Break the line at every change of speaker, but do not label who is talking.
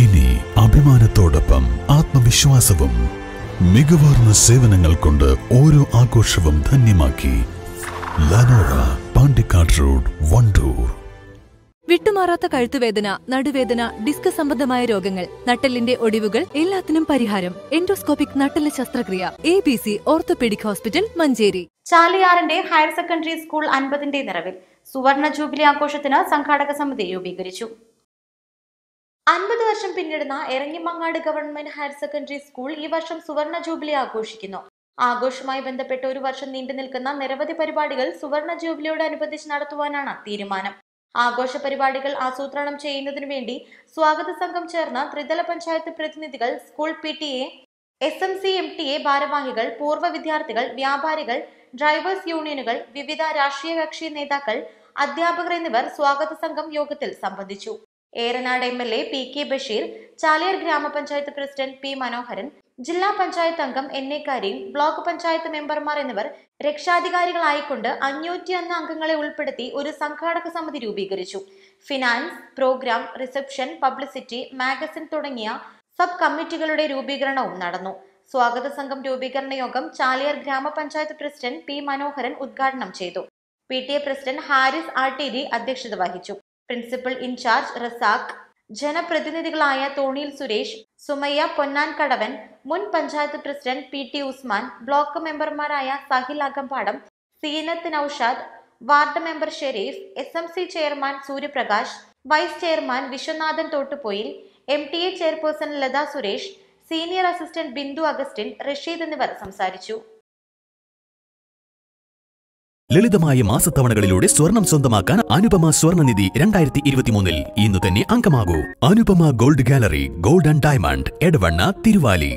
ഇനി അഭിമാനത്തോടൊപ്പം ആത്മവിശ്വാസവും മികവാർന്ന സേവനങ്ങൾ കൊണ്ട് ഓരോ ആഘോഷവും ധന്യമാക്കി ലനോറ പാണ്ടിക്കാട് റോഡ് വണ്ടൂർ.
വിട്ടുമാറാത്ത കഴുത്തുവേദന നടുവേദന ഡിസ്ക് സംബന്ധമായ രോഗങ്ങൾ നട്ടലിന്റെ ഒടിവുകൾ എല്ലാത്തിനും പരിഹാരം. എൻഡോസ്കോപ്പിക് നട്ടൽ ശസ്ത്രക്രിയ A B C orthopaedic hospital Manjeri.
ചാലിയാറിന്റെ higher secondary school അൻപതിന്റെ നിറവിൽ സുവർണ ജൂബിലി ആഘോഷത്തിന് സംഘാടക സമിതി രൂപീകരിച്ചു. അൻപത് വർഷം പിന്നിടുന്ന Erangimangad government higher secondary school ഈ വർഷം സുവർണ ജൂബിലി ആഘോഷിക്കുന്നു. ആഘോഷവുമായി ബന്ധപ്പെട്ട് ഒരു വർഷം നീണ്ടു നിൽക്കുന്ന നിരവധി പരിപാടികൾ സുവർണ ജൂബിലിയോടനുബന്ധിച്ച് നടത്തുവാനാണ് തീരുമാനം. ആഘോഷ പരിപാടികൾ ആസൂത്രണം ചെയ്യുന്നതിനു വേണ്ടി സ്വാഗത സംഘം ചേർന്ന ത്രിതല പഞ്ചായത്ത് പ്രതിനിധികൾ school P T A S M C M T A ഭാരവാഹികൾ പൂർവ വിദ്യാർത്ഥികൾ വ്യാപാരികൾ ഡ്രൈവേഴ്സ് യൂണിയനുകൾ വിവിധ രാഷ്ട്രീയ കക്ഷി നേതാക്കൾ അധ്യാപകർ എന്നിവർ സ്വാഗത സംഘം യോഗത്തിൽ സംബന്ധിച്ചു. Eranad M L A P K Basheer Chaliyar ഗ്രാമപഞ്ചായത്ത് പ്രസിഡന്റ് പി മനോഹരൻ ജില്ലാ പഞ്ചായത്ത് അംഗം N A Kareem block panchayat മെമ്പർമാർ എന്നിവർ രക്ഷാധികാരികളായിക്കൊണ്ട് അഞ്ഞൂറ്റി ഒന്ന് അംഗങ്ങളെ ഉൾപ്പെടുത്തി ഒരു സംഘാടക സമിതി രൂപീകരിച്ചു. Finance program reception publicity magazine തുടങ്ങിയ സബ് കമ്മിറ്റികളുടെ രൂപീകരണവും നടന്നു. സ്വാഗത സംഘം രൂപീകരണ യോഗം ചാലിയർ ഗ്രാമപഞ്ചായത്ത് പ്രസിഡന്റ് പി മനോഹരൻ ഉദ്ഘാടനം ചെയ്തു. P T A president Haris D അധ്യക്ഷത വഹിച്ചു. Principal incharge Razak. ജനപ്രതിനിധികളായ Thoniyil Suresh Sumayya Ponnankadavan മുൻ panchayat president P T Usman block മെമ്പർമാരായ Sahil Akambadam Seenath Noushad ward member Sharif S M C chairman Suryaprakash vice chairman Viswanathan Thottupoyil M T A chairperson Latha Suresh senior assistant Bindu Augustine Rasheed എന്നിവർ സംസാരിച്ചു.
ലളിതമായ മാസത്തവണകളിലൂടെ സ്വർണം സ്വന്തമാക്കാൻ അനുപമ സ്വർണനിധി രണ്ടായിരത്തി ഇരുപത്തിമൂന്നിൽ ഇന്ന് തന്നെ അംഗമാകൂ. Anupama gold gallery gold and diamond Edavanna Thiruvali.